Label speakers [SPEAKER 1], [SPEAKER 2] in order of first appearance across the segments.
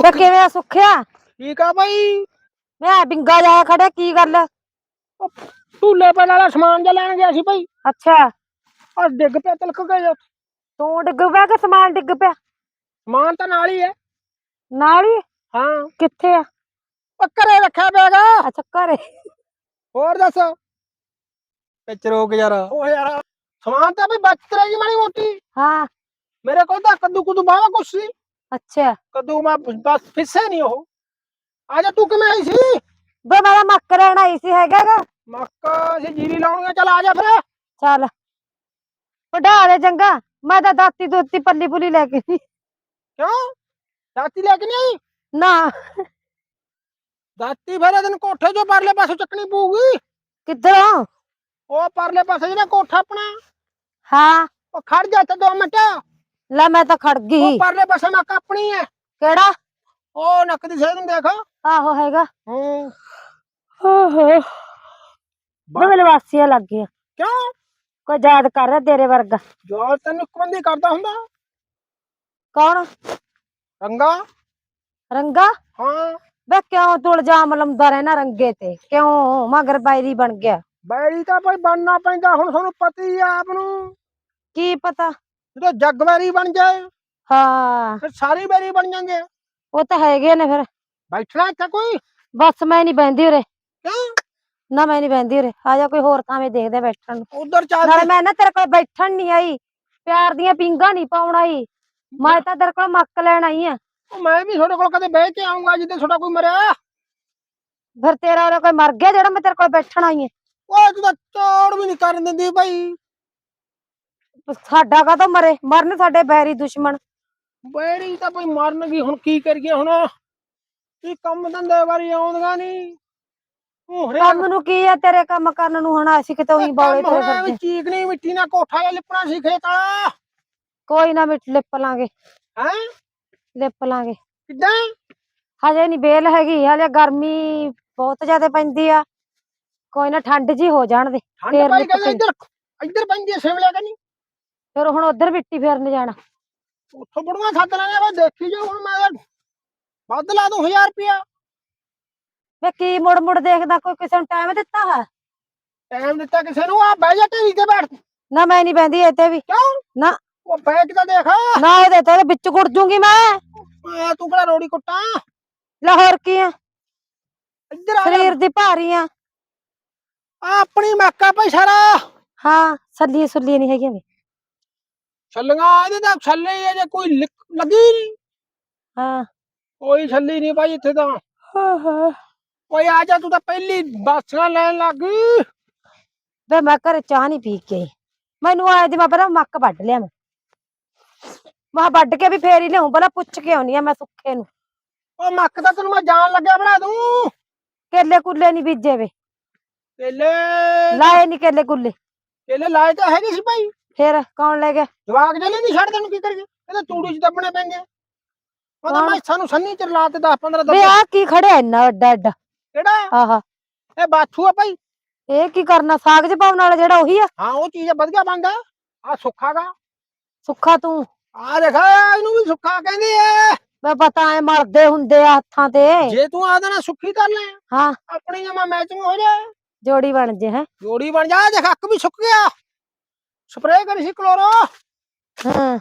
[SPEAKER 1] ਵੇ ਕਿਵੇਂ ਆ ਸੁੱਖਿਆ?
[SPEAKER 2] ਠੀਕ ਆ ਬਾਈ।
[SPEAKER 1] ਮੈਂ ਬਿੰਗਾ ਜਾਇਆ ਖੜਿਆ ਕੀ ਗੱਲ?
[SPEAKER 2] ਢੂਲੇ ਪੈ ਵਾਲਾ ਸਮਾਨ ਜਿਹਾ ਲੈਣ ਗਿਆ ਸੀ ਬਾਈ।
[SPEAKER 1] ਅੱਛਾ।
[SPEAKER 2] ਆ ਡਿੱਗ ਪਿਆ ਤਿਲਕ ਗਿਆ
[SPEAKER 1] ਤੂੰ ਡਿੱਗ ਪਿਆ ਕਿ ਸਮਾਨ ਡਿੱਗ ਪਿਆ?
[SPEAKER 2] ਸਮਾਨ ਤਾਂ ਨਾਲ ਹੀ ਹੈ।
[SPEAKER 1] ਨਾਲ ਹੀ?
[SPEAKER 2] ਹਾਂ।
[SPEAKER 1] ਕਿੱਥੇ ਆ?
[SPEAKER 2] ਘਰੇ ਰੱਖਿਆ ਪਿਆਗਾ
[SPEAKER 1] ਅੱਛਾ ਘਰੇ।
[SPEAKER 2] ਹੋਰ ਦੱਸ? ਵਿੱਚ ਰੋਕ ਯਾਰ। ਉਹ ਯਾਰ ਸਮਾਨ ਤਾਂ ਬਈ ਬਚਤ ਰਹੀ ਮਾੜੀ ਮੋਟੀ।
[SPEAKER 1] ਹਾਂ।
[SPEAKER 2] ਮੇਰੇ ਕੋਲ ਤਾਂ ਕੱਦੂ ਕੁਦੂ ਬਾਵਾ ਕੁਛ ਸੀ।
[SPEAKER 1] ਅੱਛਾ
[SPEAKER 2] ਕੱਦੂ ਮੈਂ ਬਸ ਫਿੱਸੇ ਨਹੀਂ ਉਹ ਆ ਜਾ ਤੂੰ ਕਿਵੇਂ ਆਈ ਸੀ
[SPEAKER 1] ਵੇ ਮੇਰਾ ਮੱਕ ਰਹਿਣ ਆਈ ਸੀ ਹੈਗਾ ਗਾ
[SPEAKER 2] ਮੱਕਾ ਸੀ ਜੀਰੀ ਲਾਉਣੀ ਚੱਲ ਆ ਜਾ ਫਿਰ
[SPEAKER 1] ਚੱਲ ਵਡਾ ਦੇ ਚੰਗਾ ਮੈਂ ਤਾਂ ਦਾਤੀ ਦੋਤੀ ਪੱਲੀ ਪੁਲੀ ਲੈ ਕੇ ਸੀ
[SPEAKER 2] ਕਿਉਂ ਦਾਤੀ ਲੈ ਕੇ ਨਹੀਂ ਆਈ
[SPEAKER 1] ਨਾ
[SPEAKER 2] ਦਾਤੀ ਫਿਰ ਤੈਨੂੰ ਕੋਠੇ ਚੋਂ ਪਰਲੇ ਪਾਸੋਂ ਚੱਕਣੀ ਪਊਗੀ
[SPEAKER 1] ਕਿੱਧਰੋਂ
[SPEAKER 2] ਉਹ ਪਰਲੇ ਪਾਸੇ ਜਿਹੜਾ ਕੋਠਾ ਆਪਣਾ
[SPEAKER 1] ਹਾਂ
[SPEAKER 2] ਉਹ ਖੜ ਜਾ ਤੇ 2 ਮਿੰਟ
[SPEAKER 1] ਲੈ ਮੈਂ ਤਾਂ ਖੜ
[SPEAKER 2] ਉਹ
[SPEAKER 1] ਗਈ
[SPEAKER 2] ਪਰਲੇ ਪਾਸੇ ਨੱਕ ਆਪਣੀ ਹੈ
[SPEAKER 1] ਕਿਹੜਾ?
[SPEAKER 2] ਉਹ ਨੱਕ ਦੀ ਸੇਧ ਨੂੰ ਦੇਖ।
[SPEAKER 1] ਆਹੋ ਹੈਗਾ।
[SPEAKER 2] ਹੂੰ।
[SPEAKER 1] ਓਹੋ। ਮੇਰੇ ਵਾਸੀਆਂ ਲੱਗ ਗਿਆ।
[SPEAKER 2] ਕਿਉਂ?
[SPEAKER 1] ਕੋਈ ਯਾਦ ਕਰ ਰਿਹਾ ਤੇਰੇ ਵਰਗਾ।
[SPEAKER 2] ਜੋ ਤੈਨੂੰ ਕਮੰਦੀ ਕਰਦਾ ਹੁੰਦਾ।
[SPEAKER 1] ਕੌਣ?
[SPEAKER 2] ਰੰਗਾ।
[SPEAKER 1] ਰੰਗਾ?
[SPEAKER 2] ਹਾਂ।
[SPEAKER 1] ਵੇ ਕਿਉਂ ਤੂੰ ਇਲਜ਼ਾਮ ਲਾਉਂਦਾ ਰਹਿਣਾ ਰੰਗੇ ਤੇ? ਕਿਉਂ ਮਗਰ ਬਾਇਰੀ ਬਣ ਗਿਆ?
[SPEAKER 2] ਬੈਰੀ ਤਾਂ ਭਾਈ ਬਣਨਾ ਪੈਂਦਾ ਹੁਣ ਤੁਹਾਨੂੰ ਪਤਾ ਹੀ ਆ ਆਪ ਨੂੰ।
[SPEAKER 1] ਕੀ ਪਤਾ?
[SPEAKER 2] ਜਦੋਂ ਜੱਗ ਵੈਰੀ ਬਣ ਜਾਏ
[SPEAKER 1] ਹਾਂ।
[SPEAKER 2] ਫਿਰ ਸਾਰੀ ਵੈਰੀ ਬਣ ਜਾਂਦੇ
[SPEAKER 1] ਉਹ ਤਾਂ ਹੈਗੇ ਨੇ ਫਿਰ।
[SPEAKER 2] ਬੈਠਣਾ ਇੱਥੇ ਕੋਈ?
[SPEAKER 1] ਬਸ ਮੈਂ ਨਹੀਂ ਬੈੰਦੀ ਉਰੇ।
[SPEAKER 2] ਕਿਉਂ?
[SPEAKER 1] ਨਾ ਮੈਂ ਨਹੀਂ ਬੈੰਦੀ ਉਰੇ। ਆ ਜਾ ਕੋਈ ਹੋਰ ਥਾਵੇਂ ਦੇਖਦੇ ਬੈਠਣ ਨੂੰ।
[SPEAKER 2] ਉਧਰ ਚੱਲ
[SPEAKER 1] ਨਾਲੇ ਮੈਂ ਨਾ ਤੇਰੇ ਕੋਲ ਬੈਠਣ ਨਹੀਂ ਆਈ। ਪਿਆਰ ਦੀਆਂ ਪਿੰਗਾਂ ਨਹੀਂ ਪਾਉਣ ਆਈ। ਮੈਂ ਤਾਂ ਤੇਰੇ ਕੋਲ ਮੱਕ ਲੈਣ ਆਈ ਆ।
[SPEAKER 2] ਉਹ ਮੈਂ ਵੀ ਤੁਹਾਡੇ ਕੋਲ ਕਦੇ ਬਹਿ ਕੇ ਆਉਂਗਾ ਜਿੱਦੇ ਤੁਹਾਡਾ ਕੋਈ ਮਰਿਆ।
[SPEAKER 1] ਫਿਰ ਤੇਰਾ ਉਰੇ ਕੋਈ ਮਰ ਗਿਆ ਜਿਹੜਾ ਮੈਂ ਤੇਰੇ ਕੋਲ ਬੈਠਣ ਆਈ ਆ।
[SPEAKER 2] ਉਹ ਤੂੰ ਤਾਂ ਚੌੜ ਵੀ ਨਹੀਂ ਕਰਨ ਦਿੰਦੀ ਭਾਈ
[SPEAKER 1] ਸਾਡਾ ਕਾ ਮਰੇ? ਮਰਨ ਸਾਡੇ ਬੈਰੀ ਦੁਸ਼ਮਣ।
[SPEAKER 2] ਬੈਰੀ ਤਾਂ ਭਾਈ ਮਰਨ ਗਈ ਹੁਣ ਕੀ ਕਰੀਏ ਹੁਣ? ਕੀ ਕੰਮ ਧੰਦੇ ਵਾਰੀ ਆਉਂਦੀਆਂ ਨਹੀਂ
[SPEAKER 1] ਕੰਮ ਨੂੰ ਕੀ ਆ ਤੇਰੇ ਕੰਮ ਕਰਨ ਨੂੰ ਹੁਣ? ਅਸੀਂ ਕਿਤੇ ਉਹੀ ਬੌਲੇ ਤੇ ਫਿਰਦੇ।
[SPEAKER 2] ਚੀਕਣੀ ਮਿੱਟੀ ਨਾਲ ਕੋਠਾ ਜਿਹਾ ਲਿਪਣਾ ਸੀ ਖੇਤਾਂ।
[SPEAKER 1] ਕੋਈ ਨਾ ਮਿੱਟ ਲਿਪ ਲਾਂਗੇ।
[SPEAKER 2] ਹੈ?
[SPEAKER 1] ਲਿਪ ਲਾਂਗੇ।
[SPEAKER 2] ਕਿੱਦਾਂ?
[SPEAKER 1] ਹਜੇ ਨਹੀਂ ਬੇਲ ਹੈਗੀ ਹਲੇ ਗਰਮੀ ਬਹੁਤ ਜ਼ਿਆਦਾ ਪੈਂਦੀ ਆ। ਕੋਈ ਨਾ ਠੰਡ ਜੀ ਹੋ ਜਾਣ ਦੇ
[SPEAKER 2] ਠੰਡ ਕਹਿੰਦੇ। ਇੱਧਰ ਇੱਧਰ ਪੈਂਦੀ ਸਿਮਲੇ ਕਨੀ
[SPEAKER 1] ਫਿਰ ਹੁਣ ਉਧਰ ਮਿੱਟੀ ਫੇਰਨ ਜਾਣਾ।
[SPEAKER 2] ਉੱਥੋਂ ਬੜੂਆਂ ਸੱਦ ਲੈਣੇ ਵਾ ਦੇਖੀ ਜਾ ਹੁਣ ਮੈਂ ਵੱਧ ਲਾ ਦੂੰ 1000 ਰੁਪਿਆ
[SPEAKER 1] ਵੇ ਕੀ ਮੁੜ ਮੁੜ ਦੇਖਦਾ ਕੋਈ ਕਿਸੇ ਨੂੰ ਟਾਈਮ ਦਿੱਤਾ ਹੈ?
[SPEAKER 2] ਟਾਈਮ ਦਿੱਤਾ ਕਿਸੇ ਨੂੰ ਆ ਬਹਿ ਜਾ ਢੇਰੀ ਤੇ ਬੈਠ।
[SPEAKER 1] ਨਾ ਮੈਂ ਨਹੀਂ ਬੈੰਦੀ ਇੱਥੇ ਵੀ।
[SPEAKER 2] ਕਿਉਂ?
[SPEAKER 1] ਨਾ।
[SPEAKER 2] ਉਹ ਬੈਠ ਤਾਂ ਦੇਖ।
[SPEAKER 1] ਨਾ ਇਹਦੇ ਤੇ ਵਿੱਚ ਗੁੜ ਜੂਗੀ ਮੈਂ।
[SPEAKER 2] ਆ ਤੂੰ ਕਿਹੜਾ ਰੋੜੀ ਕੁੱਟਾਂ?
[SPEAKER 1] ਲਾਹੌਰ ਕੀ ਆ?
[SPEAKER 2] ਇੱਧਰ ਆ।
[SPEAKER 1] ਸਰੀਰ ਦੀ ਭਾਰੀ ਆ।
[SPEAKER 2] ਆ ਆਪਣੀ ਮੱਕਾ ਭਾਈ ਸਾਰਾ।
[SPEAKER 1] ਹਾਂ ਸੱਲੀ ਸੁੱਲੀ ਨਹੀਂ ਹੈਗੀ ਵੀ।
[SPEAKER 2] ਛੱਲੀਆਂ ਇਹਦੇ ਤਾਂ ਛੱਲੇ ਹੀ ਆ ਜੇ ਕੋਈ ਲਿਕ- ਲੱਗੀ ਨਹੀਂ
[SPEAKER 1] ਹਾਂ।
[SPEAKER 2] ਕੋਈ ਛੱਲੀ ਨਹੀਂ ਭਾਈ ਇੱਥੇ ਤਾਂ।
[SPEAKER 1] ਹਾਂ ਹਾਂ।
[SPEAKER 2] ਓਏ ਆ ਜਾ ਤੂੰ ਤਾਂ ਪਹਿਲੀ ਬਾਸਾਂ ਲੈਣ ਲੱਗ। ਗਈ
[SPEAKER 1] ਵੇ ਮੈਂ ਘਰੇ ਚਾਹ ਨਹੀਂ ਪੀ ਕੇ ਆਈ। ਮੈਨੂੰ ਆਇਆ ਦੀ ਮੈਂ ਪਹਿਲਾਂ ਮੱਕ ਵੱਢ ਲਿਆ ਮੈਂ। ਮੈਂ ਵੱਢ ਕੇ ਵੀ ਫੇਰ ਹੀ ਲਿਆਉਂ ਪਹਿਲਾਂ ਪੁੱਛ ਕੇ ਆਉਣੀ ਆ ਮੈਂ ਸੁੱਖੇ ਨੂੰ।
[SPEAKER 2] ਉਹ ਮੱਕ ਤਾਂ ਤੈਨੂੰ ਮੈਂ ਜਾਣ ਲੱਗਿਆ ਬਣਾ ਦੂੰ।
[SPEAKER 1] ਕੇਲੇ ਕੁੱਲੇ ਨਹੀਂ ਬੀਜੇ ਵੇ।
[SPEAKER 2] ਕੇਲੇ
[SPEAKER 1] ਲਾਏ ਨਹੀਂ ਕੇਲੇ ਕੁੱਲੇ
[SPEAKER 2] ਕੇਲੇ ਲਾਏ ਤਾਂ ਹੈਗੇ ਸੀ ਭਾਈ।
[SPEAKER 1] ਫੇਰ ਕੌਣ ਲੈ ਗਿਆ?
[SPEAKER 2] ਜਵਾਕ ਜਲੇ ਨਹੀਂ ਛੱਡ ਤੈਨੂੰ ਕੀ ਕਰੀਏ? ਇਹਦੇ ਤੂੜੀ ਚ ਦੱਬਣੇ ਪੈਂਦੇ ਉਹ ਤਾਂ? ਮੈਂ ਸਾਨੂੰ ਸੰਨੀ ਚ ਲਾ ਤੇ 10 15
[SPEAKER 1] ਵੇ
[SPEAKER 2] ਦੱਬੇ।
[SPEAKER 1] ਆ ਕੀ ਖੜਿਆ ਇੰਨਾ ਅੱਡਾ ਅੱਡਾ
[SPEAKER 2] ਕਿਹੜਾ?
[SPEAKER 1] ਆਹਾ।
[SPEAKER 2] ਇਹ ਬਾਥੂ ਆ ਭਾਈ
[SPEAKER 1] ਇਹ ਕੀ ਕਰਨਾ? ਸਾਗ ਚ ਪਾਉਣ ਵਾਲਾ ਜਿਹੜਾ ਉਹੀ ਆ?
[SPEAKER 2] ਹਾਂ ਉਹ ਚੀਜ਼ ਵਧੀਆ ਬਣਦਾ। ਆ ਸੁੱਖਾਗਾ
[SPEAKER 1] ਸੁੱਖਾ ਤੂੰ।
[SPEAKER 2] ਆ ਦੇਖ ਇਹਨੂੰ ਵੀ ਸੁੱਖਾ ਕਹਿੰਦੇ ਆ।
[SPEAKER 1] ਵੇ ਪਤਾ ਐ ਮਰਦੇ ਹੁੰਦੇ ਆ ਹੱਥਾਂ ਤੇ।
[SPEAKER 2] ਜੇ ਤੂੰ ਆਦਾ ਨਾ ਸੁੱਖੀ ਕਰ ਲੈ।
[SPEAKER 1] ਹਾਂ।
[SPEAKER 2] ਆਪਣੀ ਜਮਾ ਮੈਚਿੰਗ ਹੋ ਜਾਏ
[SPEAKER 1] ਜੋੜੀ ਬਣ ਜੇ ਹੈ।
[SPEAKER 2] ਜੋੜੀ ਬਣ ਜਾ। ਦੇਖ ਅੱਕ ਵੀ ਸੁੱਕ ਗਿਆ। ਸਪਰੇਅ ਕਰੀ ਸੀ ਕਲੋਰੋ।
[SPEAKER 1] ਹਾਂ।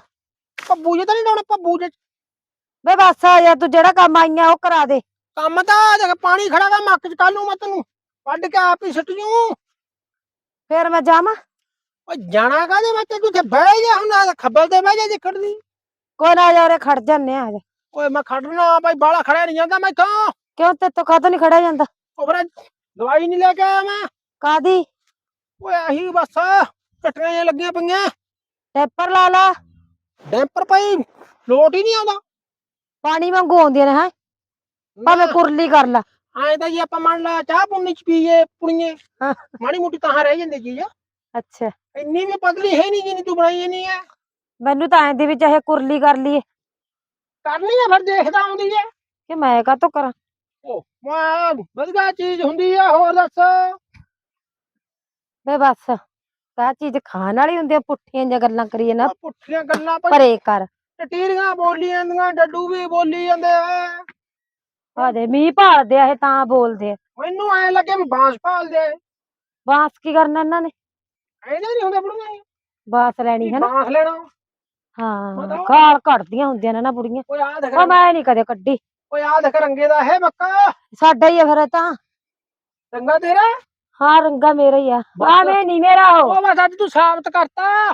[SPEAKER 2] ਪੱਬੂ ਜੇ ਤਾਂ ਨਹੀਂ ਲਾਉਣੇ ਪੱਬੂ ਜੇ।
[SPEAKER 1] ਵੇ ਬਸ ਆ ਜਾ ਤੂੰ ਜਿਹੜਾ ਕੰਮ ਆਈਆਂ ਉਹ ਕਰਾ ਦੇ।
[SPEAKER 2] ਕੰਮ ਤਾਂ ਆਹ ਦੇਖ ਪਾਣੀ ਖੜਾ ਗਾ ਮੱਕ ਚ ਕੱਲ ਨੂੰ ਮੈਂ ਤੈਨੂੰ ਵੱਢ ਕੇ ਆਪ ਹੀ ਸੁੱਟ ਜੂ।
[SPEAKER 1] ਫੇਰ ਮੈਂ ਜਾਵਾਂ?
[SPEAKER 2] ਓ ਜਾਣਾ ਕਾਦੇ ਮੈਂ ਤੂੰ ਇੱਥੇ ਬਹਿ ਜਾ ਹੁਣ ਆ ਖੱਬਲ ਤੇ ਬਹਿ ਜਾ ਜਿੱਕੜ ਦੀ
[SPEAKER 1] ਕੋਈ ਨਾ ਆ ਜਾ ਉਰੇ ਖੜ ਜਾਂਦੇ ਆ ਆ ਜਾ
[SPEAKER 2] ਓਏ ਮੈਂ ਖੜਨਾ ਬਾਈ ਬਾਲਾ ਖੜਿਆ ਨਹੀਂ ਜਾਂਦਾ ਮੈਥੋਂ
[SPEAKER 1] ਕਿਉਂ ਤੇ ਤੋਂ ਕਾਹਤੋਂ ਨਹੀਂ ਖੜਿਆ ਜਾਂਦਾ?
[SPEAKER 2] ਉਹ ਫਿਰ ਦਵਾਈ ਨਹੀਂ ਲੈ ਕੇ ਆਇਆ ਮੈਂ।
[SPEAKER 1] ਕਾਦੀ
[SPEAKER 2] ਓਏ ਆਹੀ ਬਸ। ਟਟੀਆਂ ਜਿਹੀਆਂ ਲੱਗੀਆਂ ਪਈਆਂ।
[SPEAKER 1] ਟੈਪਰ ਲਾ ਲਾ।
[SPEAKER 2] ਡੈਂਪਰ ਭਾਈ ਲੋਟ ਹੀ ਨਹੀਂ ਆਉਂਦਾ।
[SPEAKER 1] ਪਾਣੀ ਵਾਂਗੂ ਆਉਂਦੀਆਂ ਨੇ ਹੈ? ਭਾਵੇਂ ਕੁਰਲੀ ਕਰ ਲਾ।
[SPEAKER 2] ਐਂ ਤਾਂ ਜੀ ਆਪਾਂ ਮੰਨ ਲਾ ਚਾਹ ਪੁੰਨੀ ਚ ਪੀਏ ਪੁਣੀਏ
[SPEAKER 1] ਹਾਂ।
[SPEAKER 2] ਮਾੜੀ ਮੋਟੀ ਤਾਂ ਰਹਿ ਜਾਂਦੀ ਚੀਜ਼।
[SPEAKER 1] ਅੱਛਾ।
[SPEAKER 2] ਇੰਨੀ ਵੀ ਪਤਲੀ ਹੈ ਨਹੀਂ ਜਿੰਨੀ ਤੂੰ ਬਣਾਈ ਨਹੀਂ ਹੈ।
[SPEAKER 1] ਮੈਨੂੰ ਤਾਂ ਐਂ ਦੀ ਵੀ ਚਾਹੇ ਕੁਰਲੀ ਕਰ ਲਈਏ।
[SPEAKER 2] ਕਰਨੀ ਆ ਫਿਰ ਦੇਖਦਾ ਆਉਂਦੀ ਹੈ।
[SPEAKER 1] ਕਿ ਮੈਂ ਕਾਹਤੋਂ ਕਰਾਂ?
[SPEAKER 2] ਉਹ ਮੈਂ ਵਧੀਆ ਚੀਜ਼ ਹੁੰਦੀ ਆ ਹੋਰ ਦੱਸ।
[SPEAKER 1] ਵੇ ਬਸ। ਕਾ ਚੀਜ਼ ਖਾਣ ਵਾਲੀ ਹੁੰਦੀ ਆ ਪੁੱਠੀਆਂ ਜਿਹੀਆਂ ਗੱਲਾਂ ਕਰੀਏ ਨਾ।
[SPEAKER 2] ਆਹ ਪੁੱਠੀਆਂ ਗੱਲਾਂ ਭਾਈ।
[SPEAKER 1] ਪਰੇ ਕਰ।
[SPEAKER 2] ਟਟੀਰੀਆਂ ਬੋਲੀ ਜਾਂਦੀਆਂ ਡੱਡੂ ਵੀ ਬੋਲੀ ਜਾਂਦੇ ਆ।
[SPEAKER 1] ਆ ਦੇ ਮੀਂਹ ਭਾਲਦੇ ਆ ਇਹ ਤਾਂ ਬੋਲਦੇ ਆ।
[SPEAKER 2] ਮੈਨੂੰ ਐ ਲੱਗੇ ਵੀ ਬਾਂਸ ਭਾਲਦੇ
[SPEAKER 1] ਬਾਂਸ ਕੀ ਕਰਨਾ ਇਹਨਾਂ ਨੇ?
[SPEAKER 2] ਐਨੇ ਨਹੀਂ ਹੁੰਦੇ ਬੁੜੀਆਂ
[SPEAKER 1] ਬਾਂਸ ਲੈਣੀ ਹੈ ਨਾ।
[SPEAKER 2] ਬਾਂਸ ਲੈਣਾ।
[SPEAKER 1] ਹਾਂ ਗਾਲ ਕੱਢਦੀਆਂ ਹੁੰਦੀਆਂ ਨੇ ਨਾ ਬੁੜੀਆਂ।
[SPEAKER 2] ਓਏ ਆ ਦੇਖ
[SPEAKER 1] ਉਹ ਮੈਂ ਨਹੀਂ ਕਦੇ ਕੱਢੀ।
[SPEAKER 2] ਓਏ ਆ ਦੇਖ ਰੰਗੇ ਦਾ ਹੈ ਬੱਕਾ
[SPEAKER 1] ਸਾਡਾ ਹੀ ਆ ਫਿਰ ਇਹ ਤਾਂ।
[SPEAKER 2] ਰੰਗਾ ਤੇਰਾ।
[SPEAKER 1] ਹਾਂ ਰੰਗਾ ਮੇਰਾ ਹੀ ਆ। ਐਵੇਂ ਨਹੀਂ ਮੇਰਾ ਉਹ।
[SPEAKER 2] ਉਹ ਅੱਜ ਤੂੰ ਸਾਬਤ ਕਰਤਾ।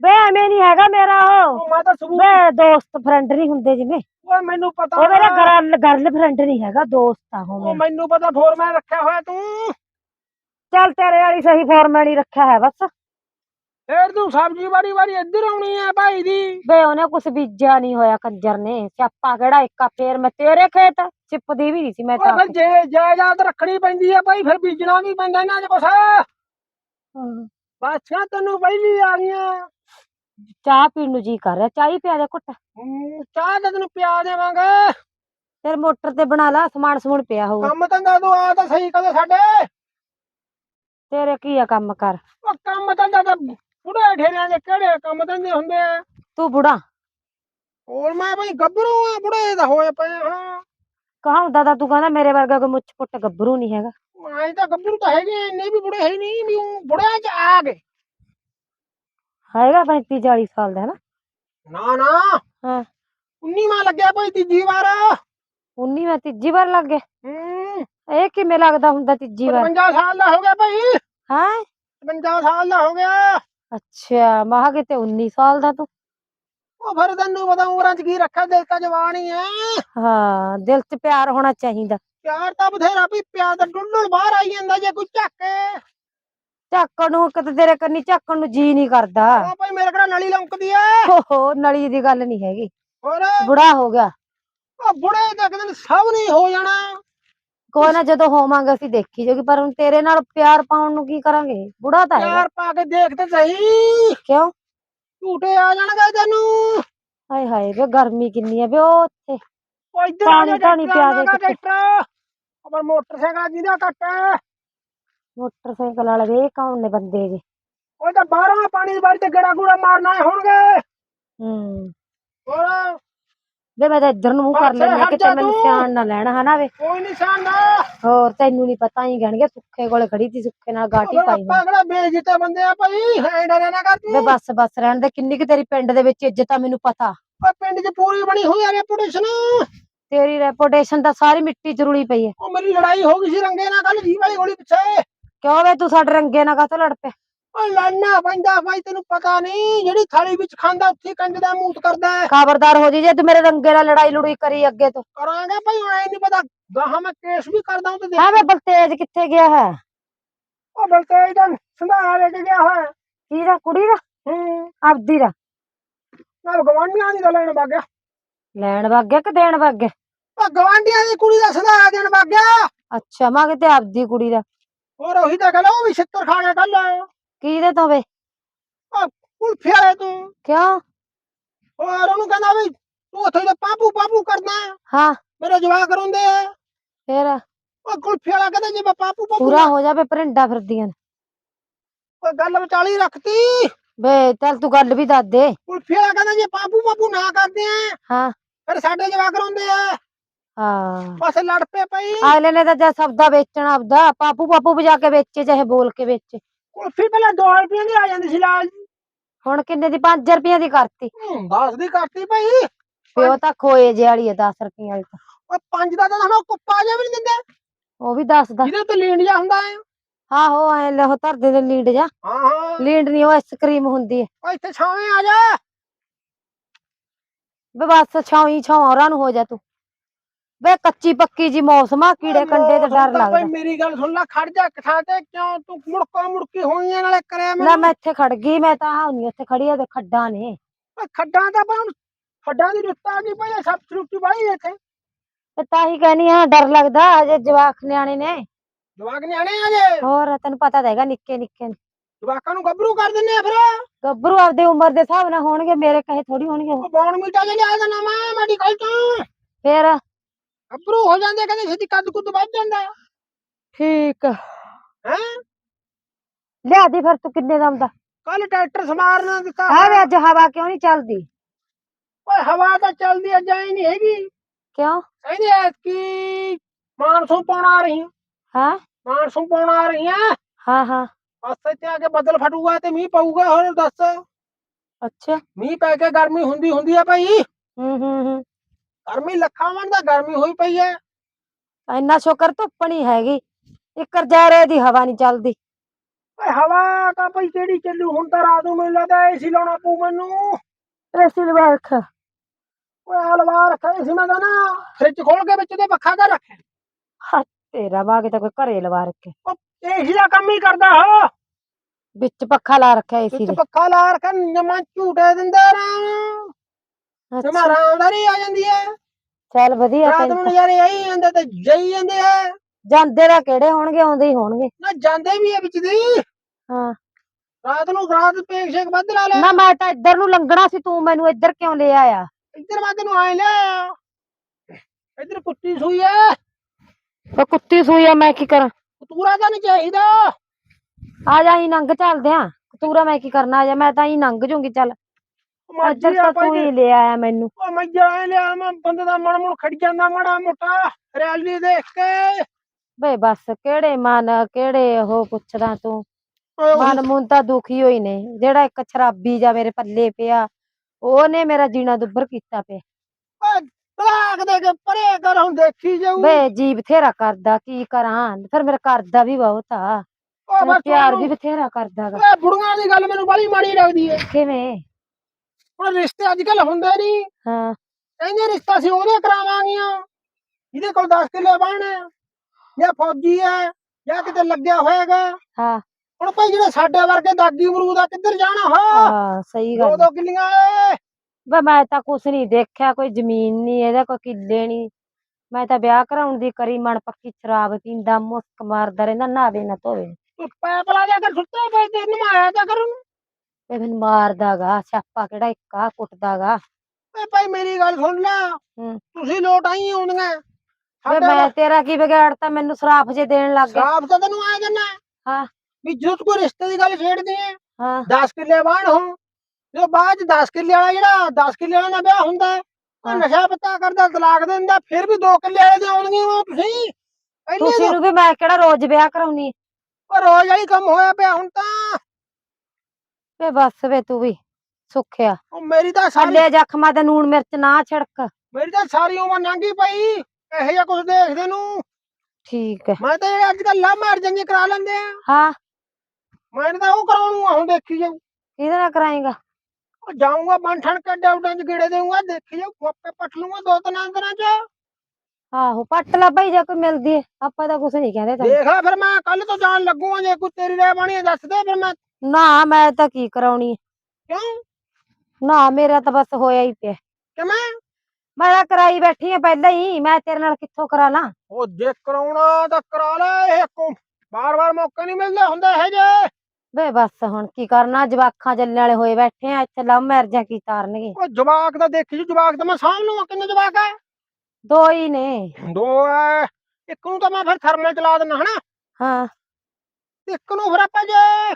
[SPEAKER 1] ਵੇ ਐਵੇਂ ਨਹੀਂ ਹੈਗਾ ਮੇਰਾ ਉਹ।
[SPEAKER 2] ਉਹ ਮੈਂ ਤਾਂ ਸਬੂਤ
[SPEAKER 1] ਵੇ ਦੋਸਤ ਫਰੈਂਡ ਨਹੀਂ ਹੁੰਦੇ ਜਿਵੇਂ।
[SPEAKER 2] ਓਏ ਮੈਨੂੰ ਪਤਾ
[SPEAKER 1] ਉਹ ਮੇਰਾ ਗਰਲ ਗਰਲ ਫਰੈਂਡ ਨਹੀਂ ਹੈਗਾ ਦੋਸਤ ਆ ਉਹ
[SPEAKER 2] ਉਹ ਮੈਨੂੰ ਪਤਾ ਫੋਰ ਮੈਂ ਰੱਖਿਆ ਹੋਇਆ ਤੂੰ।
[SPEAKER 1] ਚੱਲ ਤੇਰੇ ਵਾਲੀ ਸਹੀ ਫਾਰਮੈਟ ਹੀ ਰੱਖਿਆ ਹੈ ਬਸ।
[SPEAKER 2] ਫੇਰ ਤੂੰ ਸਬਜ਼ੀ ਵਾਰੀ ਵਾਰੀ ਇੱਧਰ ਆਉਣੀ ਆ ਭਾਈ ਦੀ।
[SPEAKER 1] ਵੇ ਉਹਨੇ ਕੁਛ ਬੀਜਿਆ ਨਹੀਂ ਹੋਇਆ ਕੰਜਰ ਨੇ। ਸਿਆਪਾ ਕਿਹੜਾ ਇੱਕਾ ਫੇਰ ਮੈਂ ਤੇਰੇ ਖੇਤ ਚਿਪਦੀ ਵੀ ਨਹੀਂ ਸੀ ਮੈਂ ਤਾਂ।
[SPEAKER 2] ਫਿਰ ਜੇ ਜਾਇਦਾਦ ਰੱਖਣੀ ਪੈਂਦੀ ਆ ਭਾਈ ਫਿਰ ਬੀਜਣਾ ਵੀ ਪੈਂਦਾ ਇਹਨਾਂ 'ਚ ਕੁਛ?
[SPEAKER 1] ਹਾਂ।
[SPEAKER 2] ਬਾਦਸ਼ਾਹ ਤੈਨੂੰ ਪਹਿਲੀ ਆ ਗਈਆਂ।
[SPEAKER 1] ਚਾਹ ਪੀਣ ਨੂੰ ਜੀ ਕਰ ਰਿਹਾ। ਚਾਹ ਹੀ ਪਿਆ ਦੇ ਘੁੱਟ।
[SPEAKER 2] ਚਾਹ ਤਾਂ ਤੈਨੂੰ ਪਿਆ ਦੇਵਾਂਗੇ।
[SPEAKER 1] ਤੇਰੇ ਮੋਟਰ ਤੇ ਬਣਾ ਲਾ ਸਮਾਨ ਸਮੂਨ ਪਿਆ ਹੋਊ
[SPEAKER 2] ਕੰਮ ਧੰਦਾ ਤੂੰ ਆ ਤਾਂ ਸਹੀ ਕਦੇ ਸਾਡੇ।
[SPEAKER 1] ਤੇਰੇ ਕੀ ਆ ਕੰਮ ਕਰ?
[SPEAKER 2] ਉਹ ਕੰਮ ਧੰਦਾ ਤਾਂ ਬੁੜੇ ਠੇਰਿਆਂ ਦੇ ਕਿਹੜੇ ਕੰਮ ਧੰਦੇ ਹੁੰਦੇ ਆ?
[SPEAKER 1] ਤੂੰ ਬੁੜਾ।
[SPEAKER 2] ਹੋਰ ਮੈਂ ਭਾਈ ਗੱਭਰੂ ਆ ਬੁੜੇ ਦਾ ਹੋਏ ਪਏ ਹਾਂ
[SPEAKER 1] ਕਹਾਂ ਹੁੰਦਾ ਤਾਂ ਕਹਿੰਦਾ ਮੇਰੇ ਵਰਗਾ ਕੋਈ ਮੁੱਛ ਪੁੱਟ ਗੱਭਰੂ ਨਹੀਂ ਹੈਗਾ।
[SPEAKER 2] ਐਂ ਤਾਂ ਗੱਭਰੂ ਤਾਂ ਹੈਗੇ ਆ, ਇੰਨੇ ਵੀ ਬੁੜੇ ਹੈ ਨਹੀਂ ਵੀ ਊਂ ਬੁੜਿਆਂ 'ਚ ਆ ਗਏ।
[SPEAKER 1] ਹੈਗਾ 35 40 ਸਾਲ ਦਾ ਹੈ ਨਾ
[SPEAKER 2] ਨਾ। ਨਾ
[SPEAKER 1] ਹਾਂ।
[SPEAKER 2] 19 ਮਾਂ ਲੱਗਿਆ ਭਾਈ ਤੀਜੀ ਵਾਰ।
[SPEAKER 1] 19 ਮੈਂ ਤੀਜੀ ਵਾਰ ਲੱਗ ਗਿਆ।
[SPEAKER 2] ਹੂੰ।
[SPEAKER 1] ਇਹ ਕਿਵੇਂ ਲੱਗਦਾ ਹੁੰਦਾ ਤੀਜੀ ਵਾਰ?
[SPEAKER 2] 55 ਸਾਲ ਦਾ ਹੋ ਗਿਆ ਭਾਈ
[SPEAKER 1] ਹਾਂ।
[SPEAKER 2] 55 ਸਾਲ ਦਾ ਹੋ ਗਿਆ।
[SPEAKER 1] ਅੱਛਾ ਮਹਾ ਕਿਤੇ 19 ਸਾਲ ਦਾ ਤੂੰ।
[SPEAKER 2] ਉਹ ਫਿਰ ਤੈਨੂੰ ਪਤਾ ਉਮਰਾਂ 'ਚ ਕੀ ਰੱਖਿਆ ਦਿਲ ਤਾਂ ਜਵਾਨ ਹੀ ਹੈ
[SPEAKER 1] ਹਾਂ ਦਿਲ 'ਚ ਪਿਆਰ ਹੋਣਾ ਚਾਹੀਦਾ।
[SPEAKER 2] ਪਿਆਰ ਤਾਂ ਬਥੇਰਾ ਵੀ ਪਿਆਰ ਤਾਂ ਡੁੱਲਣ ਬਾਹਰ ਆਈ ਜਾਂਦਾ ਜੇ ਕੋਈ ਝੱਕੇ
[SPEAKER 1] ਝਾਕਣ ਨੂੰ ਕਿਤੇ ਤੇਰੇ ਕੰਨੀ ਝਾਕਣ ਨੂੰ ਜੀ ਨਹੀਂ ਕਰਦਾ।
[SPEAKER 2] ਉਹ ਭਾਈ ਮੇਰੇ ਕੋਲ ਨਲੀ ਲੰਕਦੀ ਐ।
[SPEAKER 1] ਓਹੋ ਨਲੀ ਦੀ ਗੱਲ ਨਹੀਂ ਹੈਗੀ।
[SPEAKER 2] ਹੋਰ?
[SPEAKER 1] ਬੁੜਾ ਹੋ ਗਿਆ।
[SPEAKER 2] ਉਹ ਬੁੜੇ ਤਾਂ ਦਿਨ ਸਭ ਨਹੀਂ ਹੋ ਜਾਣਾ।
[SPEAKER 1] ਕੋਈ ਨਾ ਜਦੋਂ ਹੋਵਾਂਗੇ ਅਸੀਂ ਦੇਖੀ ਜਾਊਗੀ ਪਰ ਹੁਣ ਤੇਰੇ ਨਾਲ ਪਿਆਰ ਪਾਉਣ ਨੂੰ ਕੀ ਕਰਾਂਗੇ? ਬੁੜਾ ਤਾਂ ਹੈਗਾ।
[SPEAKER 2] ਪਿਆਰ ਪਾ ਕੇ ਦੇਖ ਤੇ ਸਹੀ।
[SPEAKER 1] ਕਿਉਂ?
[SPEAKER 2] ਝੂਟੇ ਆ ਜਾਣਗੇ ਤੈਨੂੰ।
[SPEAKER 1] ਹਾਏ ਹਾਏ ਵੇ ਗਰਮੀ ਕਿੰਨੀ ਆ ਵੇ ਉਹ ਉੱਥੇ।
[SPEAKER 2] ਉਹ ਇੱਧਰ ਆ
[SPEAKER 1] ਪਾਣੀ
[SPEAKER 2] ਜਾ
[SPEAKER 1] ਪਿਆ ਦੇ।
[SPEAKER 2] ਟਰੈਕਟਰ। ਪਰ ਮੋਟਰਸਾਈਕਲ ਜਿਹਦਾ ਘੱਟ ਹੈ।
[SPEAKER 1] ਮੋਟਰਸਾਈਕਲ ਵਾਲੇ ਵੇ ਕੌਣ ਨੇ ਬੰਦੇ ਜੇ?
[SPEAKER 2] ਉਹ ਤਾਂ ਬਾਹਰੋਂ ਪਾਣੀ ਦੀ ਬਾਰੀ ਤੇ ਗੇੜਾ ਗੂੜਾ ਮਾਰਨ ਆਏ ਹੋਣਗੇ।
[SPEAKER 1] ਹੂੰ।
[SPEAKER 2] ਹੋਰ?
[SPEAKER 1] ਵੇ ਮੈਂ ਤਾਂ ਇੱਧਰ ਨੂੰ ਮੂੰਹ ਕਰ ਹਾਂ,
[SPEAKER 2] ਹਟ
[SPEAKER 1] ਕਿਤੇ ਮੈਨੂੰ। ਸਿਆਣ ਨਾ ਲੈਣ ਹਨਾ ਵੇ?
[SPEAKER 2] ਕੋਈ ਨਿਸ਼ਾਨ ਨਾ।
[SPEAKER 1] ਹੋਰ ਤੈਨੂੰ ਨਹੀਂ ਪਤਾ ਹੀ ਕਹਿਣਗੇ ਸੁੱਖੇ ਕੋਲੇ ਖੜੀ ਸੀ ਸੁੱਖੇ ਨਾਲ ਗਾਟੀ ਪਾਈ
[SPEAKER 2] ਆਪਾਂ ਕਿਹੜਾ ਬੇਇੱਜ਼ਤੇ ਬੰਦੇ ਆ ਭਾਈ ਐ ਡਰੇ ਨਾ ਕਰ
[SPEAKER 1] ਵੇ ਬਸ ਬਸ ਰਹਿਣ ਦੇ ਕਿੰਨੀ ਕਿ ਤੇਰੀ ਪਿੰਡ ਦੇ ਵਿੱਚ ਇੱਜ਼ਤ ਆ ਮੈਨੂੰ ਪਤਾ।
[SPEAKER 2] ਉਹ ਪਿੰਡ 'ਚ ਪੂਰੀ ਬਣੀ ਹੋਈ ਆ ਰੈਪੂਟੇਸ਼ਨ
[SPEAKER 1] ਤੇਰੀ ਰੈਪੂਟੇਸ਼ਨ ਤਾਂ ਸਾਰੀ ਮਿੱਟੀ ਚ ਰੁਲੀ ਪਈ ਹੈ
[SPEAKER 2] ਉਹ ਮੇਰੀ ਲੜਾਈ ਹੋ ਗਈ ਸੀ ਰੰਗੇ ਨਾਲ ਕੱਲ ਜੀ ਵਾਲੀ ਗੋਲੀ ਪਿੱਛੇ।
[SPEAKER 1] ਕਿਉਂ ਵੇ ਤੂੰ ਸਾਡੇ ਰੰਗੇ ਨਾਲ ਕਾਹਤੋਂ ਲੜ ਪਿਆ
[SPEAKER 2] ਉਹ ਲੜਨਾ ਪੈਂਦਾ ਭਾਈ ਤੈਨੂੰ ਪਤਾ ਨਹੀਂ ਜਿਹੜੀ ਥਾਲੀ ਵਿੱਚ ਖਾਂਦਾ ਉੱਥੇ ਕੰਜਦਾ ਮੂਤ ਕਰਦਾ ਹੈ।
[SPEAKER 1] ਖਬਰਦਾਰ ਹੋ ਜੀ ਜੇ ਤੂੰ ਮੇਰੇ ਰੰਗੇ ਨਾਲ ਲੜਾਈ ਲੜੂਈ ਕਰੀ ਅੱਗੇ ਤੋਂ।
[SPEAKER 2] ਕਰਾਂਗੇ ਭਾਈ ਹੁਣ ਐ ਨਹੀਂ ਪਤਾ ਗਾਹਾਂ ਮੈਂ ਕੇਸ ਵੀ ਕਰਦਾ ਹਾਂ ਤੇ। ਦੇਖ
[SPEAKER 1] ਹਾਂ ਵੇ ਬਲਤੇਜ ਕਿੱਥੇ ਗਿਆ ਹੈ?
[SPEAKER 2] ਉਹ ਬਲਤੇਜ ਦਾ ਸੰਧਾਰਾ ਲੈ ਕੇ ਗਿਆ ਹੋਇਆ।
[SPEAKER 1] ਕੀ ਦਾ ਕੁੜੀ ਦਾ?
[SPEAKER 2] ਹੂੰ।
[SPEAKER 1] ਆਪਦੀ ਦਾ।
[SPEAKER 2] ਨਾਲ ਗਵਾਂਢੀਆਂ ਦੀ ਗੱਲ ਲੈਣ ਵਗ ਗਿਆ।
[SPEAKER 1] ਲੈਣ ਵਗ ਗਿਆ ਕਿ ਦੇਣ ਵਗ ਗਿਆ?
[SPEAKER 2] ਉਹ ਗਵਾਂਢੀਆਂ ਦੀ ਕੁੜੀ ਦਾ ਸੰਧਾਰਾ ਦੇਣ ਵਗ ਗਿਆ।
[SPEAKER 1] ਅੱਛਾ ਮੈਂ ਕਿਤੇ ਆਪਦੀ ਕੁੜੀ ਦਾ।
[SPEAKER 2] ਹੋਰ ਉਹੀ ਤਾਂ ਗੱਲ ਆ, ਉਹ ਵੀ ਛਿੱਤਰ ਖਾ ਗਿਆ ਕੱਲ
[SPEAKER 1] ਕੀ ਦੇ ਤੋਂ ਵੇ?
[SPEAKER 2] ਕੁਲਫੀ ਵਾਲੇ ਤੂੰ।
[SPEAKER 1] ਕਿਉਂ
[SPEAKER 2] ਹੋਰ ਉਹਨੂੰ ਕਹਿੰਦਾ ਵੀ ਤੂੰ ਉੱਥੇ ਤਾਂ ਪਾਪੂ ਪਾਪੂ ਕਰਦਾ। ਹੈ। ਮੇਰੇ ਜਵਾਕ ਕਰਾਉਂਦੇ ਆ।
[SPEAKER 1] ਫੇਰ?
[SPEAKER 2] ਉਹ ਕੁਲਫੀ ਵਾਲਾ ਕਹਿੰਦਾ ਜੇ ਮੈਂ ਪਾਪੂ ਪਾਪੂ
[SPEAKER 1] ਪੂਰਾ ਹੋ ਜਾਵੇ ਪਰਿੰਡਾ ਫਿਰਦੀਆਂ ਨੇ।
[SPEAKER 2] ਉਹ ਗੱਲ ਵਿਚਾਲੀ ਰੱਖਤੀ।
[SPEAKER 1] ਵੇ ਚੱਲ ਤੂੰ ਗੱਲ ਵੀ ਦੱਸ ਦੇ।
[SPEAKER 2] ਕੁਲਫੀ ਵਾਲਾ ਕਹਿੰਦਾ ਜੇ ਪਾਪੂ ਪਾਪੂ ਨਾ ਕਰਦੇ ਆ
[SPEAKER 1] ਹਾਂ।
[SPEAKER 2] ਫਿਰ ਸਾਡੇ ਜਵਾਕ ਕਰਾਉਂਦੇ ਆ।
[SPEAKER 1] ਹਾਂ।
[SPEAKER 2] ਬਸ ਲੜ ਪਏ ਪਈ।
[SPEAKER 1] ਅਗਲੇ ਨੇ ਤਾਂ ਜਦ ਸਬਦਾ ਵੇਚਣਾ ਆਪਦਾ ਪਾਪੂ ਪਾਪੂ ਵਜਾ ਕੇ ਵੇਚੇ ਚਾਹੇ ਬੋਲ ਕੇ ਵੇਚੇ।
[SPEAKER 2] ਕੁਲਫੀ ਪਹਿਲਾਂ 2 ਰੁਪਏ ਦੀ ਆ ਜਾਂਦੀ ਸੀ ਲਾਲ
[SPEAKER 1] ਹੁਣ ਕਿੰਨੇ ਦੀ? 5 ਰੁਪਈਆਂ ਦੀ ਕਰਤੀ।
[SPEAKER 2] 10 ਦੀ ਕਰਤੀ ਭਾਈ।
[SPEAKER 1] ਪਿਓ ਤਾਂ ਖੋਏ ਜੇ ਵਾਲੀ ਹੈ 10 ਰੁਪਈਆਂ ਵਾਲੀ ਤਾਂ।
[SPEAKER 2] ਉਹ ਪੰਜ ਦਾ ਤਾਂ ਸਾਨੂੰ ਕੁੱਪਾ ਜਿਹਾ ਵੀ ਨਹੀਂ ਦਿੰਦੇ।
[SPEAKER 1] ਉਹ ਵੀ ਦੱਸਦਾ
[SPEAKER 2] ਜਿਹਦੇ ਤੇ ਲੀਂਡ ਜਾ ਹੁੰਦਾ ਹੈ
[SPEAKER 1] ਆਹੋ ਐ ਲਹੋ ਧਰਦੇ ਦੇ ਲੀਡ ਜਾ
[SPEAKER 2] ਹਾਂ ਹਾਂ।
[SPEAKER 1] ਲੀਡ ਨਹੀਂ ਉਹ ਆਈਸਕ੍ਰੀਮ ਹੁੰਦੀ ਹੈ
[SPEAKER 2] ਉਹ ਇੱਥੇ ਛਾਵੇਂ ਆ ਜਾ।
[SPEAKER 1] ਬਸ ਛਾਈ ਛਾਵਾਂ ਨੂੰ ਹੋ ਜਾ ਤੂੰ। ਵੇ ਕੱਚੀ ਪੱਕੀ ਜੀ ਮੌਸਮ ਆ ਕੀੜੇ ਕੰਡੇ ਤੇ ਡਰ
[SPEAKER 2] ਭਾਈ
[SPEAKER 1] ਲੱਗਦਾ।
[SPEAKER 2] ਮੇਰੀ ਗੱਲ ਸੁਣ ਲੈ ਖੜ ਜਾ ਕਿਥਾ ਤੇ ਕਿਉਂ ਤੂੰ ਮੁੜਕਾ ਮੁੜਕੀ ਹੋਈਆਂ ਨਾਲੇ ਕਰਿਆ
[SPEAKER 1] ਲੈ
[SPEAKER 2] ਮੈਂ
[SPEAKER 1] ਮੈਂ ਇੱਥੇ ਖੜ ਗਈ ਮੈਂ ਤਾਂ ਹੁਣੀ ਉੱਥੇ ਖੜੀ ਆ ਤੇ ਖੱਡਾਂ ਨੇ।
[SPEAKER 2] ਖੱਡਾਂ ਤਾਂ ਭਾਈ ਹੁਣ ਖੱਡਾਂ ਦੀ ਰੁੱਤ ਆ ਗਈ ਭਾਈ ਸਭ ਸਰੂਤੀ ਬਾਈ ਇੱਥੇ।
[SPEAKER 1] ਤੇ ਤਾਂ ਹੀ ਕਹਿਨੀ ਆ ਡਰ ਲੱਗਦਾ ਅਜੇ ਜਵਾਕ ਨਿਆਣੇ ਨੇ।
[SPEAKER 2] ਜਵਾਕ ਨਿਆਣੇ ਆ ਜੇ
[SPEAKER 1] ਹੋਰ ਤੈਨੂੰ ਪਤਾ ਤਾਂ ਹੈਗਾ ਨਿੱਕੇ ਨਿੱਕੇ ਨੇ।
[SPEAKER 2] ਜਵਾਕਾਂ ਨੂੰ ਗੱਭਰੂ ਕਰ ਦਿੰਨੇ ਆ ਫਿਰ।
[SPEAKER 1] ਗੱਭਰੂ ਆਪਦੇ ਉਮਰ ਦੇ ਹਿਸਾਬ ਨਾਲ ਹੋਣਗੇ ਮੇਰੇ ਕਹੇ ਥੋੜੀ ਹੋਣਗੇ
[SPEAKER 2] ਬੌਣ ਮੀਟਾ ਜਿਹਾ ਲਿਆ ਦੇਣਾ ਮੈਂ ਮੈਡੀਕਲ ਤੋਂ।
[SPEAKER 1] ਫੇਰ?
[SPEAKER 2] ਗੱਭਰੂ ਹੋ ਜਾਂਦੇ ਕਹਿੰਦੇ ਛੇਤੀ ਕੱਦ ਕੁੱਦ ਵੱਧ ਜਾਂਦਾ
[SPEAKER 1] ਠੀਕ
[SPEAKER 2] ਹੈ?
[SPEAKER 1] ਲਿਆ ਦੀ ਫਿਰ ਤੂੰ ਕਿੰਨੇ ਦਾ
[SPEAKER 2] ਕੱਲ ਟਰੈਕਟਰ ਸਮਾਰਨਾ ਦਿੱਤਾ
[SPEAKER 1] ਆ ਵੇ ਅੱਜ ਹਵਾ ਕਿਉਂ ਨਹੀਂ ਚੱਲਦੀ?
[SPEAKER 2] ਓਏ ਹਵਾ ਤਾਂ ਚੱਲਦੀ ਅੱਜ ਐ ਨਹੀਂ ਹੈਗੀ।
[SPEAKER 1] ਕਿਉਂ?
[SPEAKER 2] ਕਹਿੰਦੇ ਐ ਕਿ ਮਾਨਸੂਨ ਪਾਉਣ ਆ ਰਹੀ।
[SPEAKER 1] ਹਾਂ?
[SPEAKER 2] ਮਾਨਸੂਨ ਪਾਉਣ ਆ ਰਹੀਆਂ
[SPEAKER 1] ਹਾਂ ਹਾਂ।
[SPEAKER 2] ਬਸ ਇੱਥੇ ਆ ਕੇ ਬੱਦਲ ਫਟੂਗਾ ਤੇ ਮੀਂਹ ਪਊਗਾ ਹੋਰ ਦੱਸ।
[SPEAKER 1] ਅੱਛਾ।
[SPEAKER 2] ਮੀਂਹ ਪੈ ਕੇ ਗਰਮੀ ਹੁੰਦੀ ਹੁੰਦੀ ਆ ਭਾਈ।
[SPEAKER 1] ਹੂੰ ਹੂੰ ਹੂੰ।
[SPEAKER 2] ਗਰਮੀ ਲੱਖਾਂ ਵੰਦਾ ਗਰਮੀ ਹੋਈ ਪਈ ਐ।
[SPEAKER 1] ਇੰਨਾ ਸ਼ੁਕਰ ਧੁੱਪ ਨਹੀਂ ਹੈਗੀ ਇੱਕ ਰਜਾਰੇ ਦੀ ਹਵਾ ਨਹੀਂ ਚੱਲਦੀ।
[SPEAKER 2] ਓਏ ਹਵਾ ਤਾਂ ਭਾਈ ਕਿਹੜੀ ਚੱਲੂ ਹੁਣ ਤਾਂ ਰਾਤ ਨੂੰ ਮੈਨੂੰ ਲੱਗਦਾ ਏਸੀ ਲਾਉਣਾ ਪਊ ਮੈਨੂੰ।
[SPEAKER 1] ਏਸੀ ਲਵਾ ਰੱਖਾ।
[SPEAKER 2] ਓਏ ਹਲਵਾ ਰੱਖਿਆ ਏਸੀ ਮੈਂ ਤਾਂ ਨਾ ਫ੍ਰਿਜ ਖੋਲ ਕੇ ਵਿੱਚ ਤੇ ਪੱਖਾ ਕਰ ਰੱਖਿਆ
[SPEAKER 1] ਤੇਰਾ ਬਾਗ ਤਾਂ ਕੋਈ ਘਰੇ ਲਵਾ ਰੱਖੇ।
[SPEAKER 2] ਏਸੀ ਦਾ ਕੰਮ ਹੀ ਕਰਦਾ ਹੋ
[SPEAKER 1] ਵਿੱਚ ਪੱਖਾ ਲਾ ਰੱਖਿਆ ਏਸੀ
[SPEAKER 2] ਵਿੱਚ
[SPEAKER 1] ਦੇ।
[SPEAKER 2] ਪੱਖਾ ਲਾ ਰੱਖਿਆ ਜਮਾ ਝੂਟੇ ਦਿੰਦਾ ਰਾਮ।
[SPEAKER 1] ਅੱਛਾ।
[SPEAKER 2] ਰਾਮਦਾਰੀ ਆ ਜਾਂਦੀ ਐ।
[SPEAKER 1] ਚੱਲ ਵਧੀਆ
[SPEAKER 2] ਰਾਤ ਨੂੰ। ਨਜ਼ਾਰੇ ਆਈ ਜਾਂਦੇ ਤੇ ਜਈ ਜਾਂਦੇ ਆ।
[SPEAKER 1] ਜਾਂਦੇ ਦਾ ਕਿਹੜੇ ਹੋਣਗੇ ਆਉਂਦੇ ਹੀ ਹੋਣਗੇ।
[SPEAKER 2] ਨਾ ਜਾਂਦੇ ਵੀ ਆ ਵਿੱਚ ਦੀ।
[SPEAKER 1] ਹਾਂ।
[SPEAKER 2] ਰਾਤ ਨੂੰ ਰਾਤ ਪੇਕ ਸ਼ੇਕ ਵੱਧ ਲਾ ਲੈ
[SPEAKER 1] ਨਾ ਮੈਂ ਤਾਂ ਇੱਧਰ ਨੂੰ ਲੰਘਣਾ ਸੀ ਤੂੰ ਮੈਨੂੰ ਇੱਧਰ ਕਿਉਂ ਲੈ ਆਇਆ?
[SPEAKER 2] ਇੱਧਰ ਮੈਂ ਤੈਨੂੰ ਆਏ ਲੈ ਆਇਆ। ਇੱਧਰ ਕੁੱਤੀ ਸੂਈ ਐ
[SPEAKER 1] ਉਹ ਕੁੱਤੀ ਸੂਈ ਆ ਮੈਂ ਕੀ ਕਰਾਂ?
[SPEAKER 2] ਕਤੂਰਾ ਤਾਂ ਨਹੀਂ ਚਾਹੀਦਾ।
[SPEAKER 1] ਆ ਜਾ ਹੀ ਨੰਗ ਚੱਲਦੇ ਆ। ਕਤੂਰਾ ਮੈਂ ਕੀ ਕਰਨਾ? ਆ ਜਾ ਮੈਂ ਤਾਂ ਹੀ ਨੰਗ ਜੂੰਗੀ ਚੱਲ।
[SPEAKER 2] ਮਰਜ਼ੀ ਆ
[SPEAKER 1] ਤਾਂ ਹੀ ਲੈ ਆਇਆ ਮੈਨੂੰ।
[SPEAKER 2] ਉਹ ਮੈਂ ਜਾਏ ਲਿਆ ਮੈਂ ਬੰਦੇ ਦਾ ਮਨ ਮੁਣ ਖੜ ਜਾਂਦਾ ਮਾੜਾ ਮੋਟਾ ਰੈਲੀ ਦੇਖ ਕੇ।
[SPEAKER 1] ਬੇ ਬਸ ਕਿਹੜੇ ਮਨ ਕਿਹੜੇ ਉਹ ਪੁੱਛਦਾ ਤੂੰ?
[SPEAKER 2] ਓਏ ਉਹ-
[SPEAKER 1] ਮਨ ਮੁੰਨ ਤਾਂ ਦੁਖੀ ਹੋਈ ਨੇ। ਜਿਹੜਾ ਇੱਕ ਸ਼ਰਾਬੀ ਜਾ ਮੇਰੇ ਪੱਲੇ ਪਿਆ ਉਹਨੇ ਮੇਰਾ ਜੀਣਾ ਦੁੱਬਰ ਕੀਤਾ ਪਿਆ।
[SPEAKER 2] ਓਏ ਤਲਾਕ ਦੇ ਕੇ ਪਰੇ ਕਰ ਹੁਣ ਦੇਖੀ ਜਾਊ।
[SPEAKER 1] ਬੇ ਜੀ ਬਥੇਰਾ ਕਰਦਾ ਕੀ ਕਰਾਂ? ਫਿਰ ਮੇਰਾ ਕਰਦਾ ਵੀ ਬਹੁਤ ਆ। ਮੇਰਾ
[SPEAKER 2] ਬਸ
[SPEAKER 1] ਪਿਆਰ ਵੀ ਬਥੇਰਾ ਕਰਦਾ ਗਾ
[SPEAKER 2] ਬੁੜੀਆਂ ਦੀ ਗੱਲ ਮੈਨੂੰ ਬੜੀ ਮਾੜੀ ਲੱਗਦੀ ਏ।
[SPEAKER 1] ਕਿਵੇਂ?
[SPEAKER 2] ਹੁਣ ਰਿਸ਼ਤੇ ਅੱਜ ਕੱਲ ਹੁੰਦੇ ਨਹੀਂ
[SPEAKER 1] ਹਾਂ।
[SPEAKER 2] ਕਹਿੰਦੇ ਰਿਸ਼ਤਾ ਸੀ ਉਹਦੇ ਕਰਾਵਾਂਗੀਆਂ। ਜਿਹਦੇ ਕੋਲ 10 ਕਿੱਲੇ ਬਾਣ ਹੈ ਜਾਂ ਫੌਜੀ ਹੈ ਜਾਂ ਕਿਤੇ ਲੱਗਿਆ ਹੋਏਗਾ
[SPEAKER 1] ਹਾਂ।
[SPEAKER 2] ਹੁਣ ਭਾਈ ਜਿਹੜੇ ਸਾਡੇ ਵਰਗੇ ਦਾਗੀ ਅਮਰੂਦ ਆ ਕਿੱਧਰ ਜਾਣਾ ਹੋ?
[SPEAKER 1] ਹਾਂ ਸਹੀ ਗੱਲ।
[SPEAKER 2] ਦੋ ਕਿੱਲੀਆਂ ਏ।
[SPEAKER 1] ਬੇ ਮੈਂ ਤਾਂ ਕੁਛ ਨਹੀਂ ਦੇਖਿਆ ਕੋਈ ਜ਼ਮੀਨ ਨਹੀਂ ਇਹਦਾ ਕੋਈ ਕਿੱਲੇ ਨਹੀਂ ਮੈਂ ਤਾਂ ਵਿਆਹ ਕਰਾਉਣ ਦੀ ਕਰੀ ਮਨ ਪੱਕੀ ਸ਼ਰਾਬ ਪੀਂਦਾ ਮੁਸਕ ਮਾਰਦਾ ਰਹਿੰਦਾ ਨਹਾਵੇ ਨਾ ਧੋਵੇ।
[SPEAKER 2] ਤੂੰ ਪੈਪ ਲਾ ਜਾ ਕੇ ਸੁੱਤੇ ਪਏ ਤੇ ਨਮਾਇਆ ਤਾਂ ਕਰੂੰ।
[SPEAKER 1] ਤੇ ਮੈਨੂੰ ਮਾਰਦਾਗਾ ਸਿਆਪਾ ਕਿਹੜਾ ਇੱਕ ਆ ਕੁੱਟਦਾਗਾ
[SPEAKER 2] ਏ ਭਾਈ ਮੇਰੀ ਗੱਲ ਸੁਣ ਲੈ।
[SPEAKER 1] ਹੂੰ।
[SPEAKER 2] ਤੁਸੀਂ ਲੋਟ ਆਈ ਆਉਂਦੀਆਂ
[SPEAKER 1] ਵੇ
[SPEAKER 2] ਸਾਡੇ
[SPEAKER 1] ਮੈਂ ਤੇਰਾ ਕੀ ਵਿਗਾੜਤਾ ਮੈਨੂੰ ਸਰਾਫ ਜੇ ਦੇਣ ਲੱਗ ਗਿਆ
[SPEAKER 2] ਸਾਫ਼ ਤਾਂ ਤੈਨੂੰ ਆ ਜੰਨਾ
[SPEAKER 1] ਹਾਂ।
[SPEAKER 2] ਵੀ ਜਦੋਂ ਕੋਈ ਰਿਸ਼ਤੇ ਦੀ ਗੱਲ ਛੇੜਦੀ ਹੈ
[SPEAKER 1] ਹਾਂ।
[SPEAKER 2] 10 ਕਿੱਲੇ ਬਾਣ ਹੋ ਜੋ ਬਾਅਦ ਚ 10 ਕਿੱਲੇ ਵਾਲਾ ਜਿਹੜਾ 10 ਕਿੱਲੇ ਵਾਲਾ ਨਾਲ ਵਿਆਹ ਹੁੰਦਾ ਹੈ, ਉਹ
[SPEAKER 1] ਹਾਂ।
[SPEAKER 2] ਨਸ਼ਾ ਪੱਤਾ ਕਰਦਾ ਤਲਾਕ ਦੇ ਦਿੰਦਾ ਫਿਰ ਵੀ 2 ਕਿੱਲੇ ਵਾਲੇ ਦੇ ਆਉਣਗੇ ਉਹ ਤੁਸੀਂ। ਪਹਿਲੇ
[SPEAKER 1] ਤੁਸੀਂ ਨੂੰ ਵੀ ਮੈਂ ਕਿਹੜਾ ਰੋਜ਼ ਵਿਆਹ ਕਰਾਉਣੀ
[SPEAKER 2] ਉਹ ਰੋਜ਼ ਵਾਲੀ ਕੰਮ ਹੋਇਆ ਪਿਆ ਹੁਣ ਤਾਂ।
[SPEAKER 1] ਵੇ ਬਸ ਵੇ ਤੂੰ ਵੀ ਸੁੱਖਿਆ।
[SPEAKER 2] ਉਹ ਮੇਰੀ ਤਾਂ ਸਾਰੀ
[SPEAKER 1] ਥੱਲੇ ਜ਼ਖਮਾਂ ਤੇ ਨੂਣ ਮਿਰਚ ਨਾ ਛਿੜਕ।
[SPEAKER 2] ਮੇਰੀ ਤਾਂ ਸਾਰੀ ਉਮਰ ਲੰਘੀ ਪਈ। ਇਹੋ ਜਿਹਾ ਕੁਝ ਦੇਖਦੇ ਨੂੰ।
[SPEAKER 1] ਠੀਕ ਹੈ
[SPEAKER 2] ਮੈਂ ਤਾਂ ਜਿਹੜੇ ਅੱਜ ਕੱਲ ਲਵ ਮੈਰਿਜਾਂ ਕਰਾ ਲੈਂਦੇ ਆ।
[SPEAKER 1] ਹਾਂ।
[SPEAKER 2] ਮੈਂ ਤਾਂ ਉਹ ਕਰਾਉਣੂ ਹੁਣ ਦੇਖੀ ਜਾਊ।
[SPEAKER 1] ਕਿਹਦੇ ਨਾਲ ਕਰਾਏਗਾ?
[SPEAKER 2] ਉਹ ਜਾਊਂਗਾ ਬਣ ਠਣ ਕੇ ਡਾਊਟਾਂ ਚ ਗੇੜੇ ਦੇਊਂਗਾ ਦੇਖੀ ਜਾਊ ਖੋਪੇ ਪੱਟ ਲੂੰਗਾ ਦੋ ਤਿੰਨ ਦਿਨਾਂ ਚ।
[SPEAKER 1] ਆਹੋ ਪੱਟ ਲਾ ਭਾਈ ਜੇ ਕੋਈ ਮਿਲਦੀ ਹੈ ਆਪਾਂ ਤਾਂ ਕੁਛ ਨਹੀਂ ਕਹਿੰਦੇ ਤੈਨੂੰ।
[SPEAKER 2] ਦੇਖ ਲੈ ਫਿਰ ਮੈਂ ਕੱਲ ਤੋਂ ਜਾਣ ਲੱਗੂਗਾ ਜੇ ਕੋਈ ਤੇਰੀ ਰਹਿ ਬਾਣੀ ਹੈ, ਦੱਸ ਦੇ ਫਿਰ ਮੈਂ
[SPEAKER 1] ਨਾ ਮੈਂ ਤਾਂ ਕੀ ਕਰਾਉਣੀ।
[SPEAKER 2] ਕਿਉਂ?
[SPEAKER 1] ਨਾ ਮੇਰਾ ਤਾਂ ਬਸ ਹੋਇਆ ਹੀ ਪਿਆ।
[SPEAKER 2] ਕਿਵੇਂ
[SPEAKER 1] ਮੈਂ ਤਾਂ ਕਰਾਈ ਬੈਠੀ ਆ ਪਹਿਲਾਂ ਹੀ ਮੈਂ ਤੇਰੇ ਨਾਲ ਕਿੱਥੋਂ ਕਰਾ ਲਾਂ?
[SPEAKER 2] ਉਹ ਜੇ ਕਰਾਉਣਾ ਤਾਂ ਕਰਾ ਲੈ ਇਹ ਕੋ ਬਾਰ ਬਾਰ ਮੌਕਾ ਨਹੀਂ ਮਿਲਦਾ ਹੁੰਦਾ ਹੈ ਜੇ।
[SPEAKER 1] ਵੇ ਬਸ ਹੁਣ ਕੀ ਕਰਨਾ ਜਵਾਖਾਂ ਚੱਲਣ ਵਾਲੇ ਹੋਏ ਬੈਠੇ ਆ ਇੱਥੇ ਲਵ ਮੈਰਜਾਂ ਕੀ ਤਾਰਨਗੇ?
[SPEAKER 2] ਉਹ ਜਵਾਕ ਤਾਂ ਦੇਖੀ ਜੀ ਜਵਾਕ ਤਾਂ ਮੈਂ ਸਾਂਭ ਲੂੰਗਾ ਕਿੰਨੇ ਜਵਾਕ ਹੈ
[SPEAKER 1] ਦੋ ਹੀ ਨੇ।
[SPEAKER 2] ਦੋ ਹੈ ਇੱਕ ਨੂੰ ਤਾਂ ਮੈਂ ਫਿਰ ਥਰਮਲ ਚਲਾ ਦਿੰਦਾ ਹਨਾ?
[SPEAKER 1] ਹਾਂ।
[SPEAKER 2] ਇੱਕ ਨੂੰ ਫਿਰ ਆਪਾਂ ਜੇ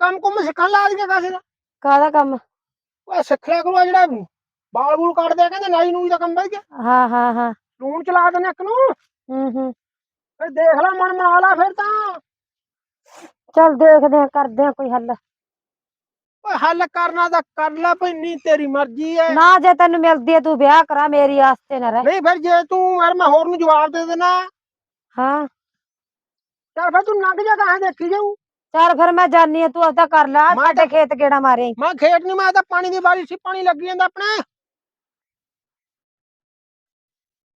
[SPEAKER 2] ਕੰਮ ਕੁਮ ਸਿੱਖਣ ਲਾ ਦਈਏ ਕਾਸੇ ਦਾ
[SPEAKER 1] ਕਾਹਦਾ ਕੰਮ?
[SPEAKER 2] ਉਹ ਸਿੱਖ ਲਿਆ ਕਰੂ ਆਹ ਜਿਹੜਾ ਬਾਲ ਬੂਲ ਕੱਟਦੇ ਆ ਕਹਿੰਦੇ ਨਾਈ ਨੂਈ ਦਾ ਕੰਮ ਵਧ ਗਿਆ।
[SPEAKER 1] ਹਾਂ ਹਾਂ ਹਾਂ।
[SPEAKER 2] ਲੂਣ ਚਲਾ ਦਿੰਦੇ ਇੱਕ ਨੂੰ।
[SPEAKER 1] ਹੂੰ ਹੂੰ।
[SPEAKER 2] ਫਿਰ ਦੇਖ ਲੈ ਮਨ ਬਣਾ ਲਾ ਫਿਰ ਤਾਂ।
[SPEAKER 1] ਚੱਲ ਦੇਖਦੇ ਆ ਕਰਦੇ ਆ ਕੋਈ ਹੱਲ।
[SPEAKER 2] ਓਏ ਹੱਲ ਕਰਨਾ ਤਾਂ ਕਰ ਲੈ ਭਈ ਨਹੀਂ ਤੇਰੀ ਮਰਜ਼ੀ ਹੈ
[SPEAKER 1] ਨਾ ਜੇ ਤੈਨੂੰ ਮਿਲਦੀ ਹੈ ਤੂੰ ਵਿਆਹ ਕਰਾ ਮੇਰੀ ਆਸਤੇ ਨਾ ਰਹਿ।
[SPEAKER 2] ਨਹੀਂ ਫਿਰ ਜੇ ਤੂੰ ਯਾਰ ਮੈਂ ਹੋਰ ਨੂੰ ਜਵਾਬ ਦੇ ਦੇਣਾ।
[SPEAKER 1] ਹਾਂ।
[SPEAKER 2] ਚੱਲ ਫਿਰ ਤੂੰ ਲੰਘ ਜਾ ਕਹਾਂ ਦੇਖੀ ਜਾਊ।
[SPEAKER 1] ਚੱਲ ਫਿਰ ਮੈਂ ਜਾਨੀ ਆ ਤੂੰ ਆਪਦਾ ਕਰ ਲੈ
[SPEAKER 2] ਮੈਂ
[SPEAKER 1] ਸਾਡੇ ਖੇਤ ਗੇੜਾ ਮਾਰੇ।
[SPEAKER 2] ਮੈਂ ਖੇਤ ਨਹੀਂ ਮੈਂ ਤਾਂ ਪਾਣੀ ਦੀ ਬਾਰਿਸ਼ ਸੀ ਪਾਣੀ ਲੱਗੀ ਜਾਂਦਾ ਆਪਣਾ।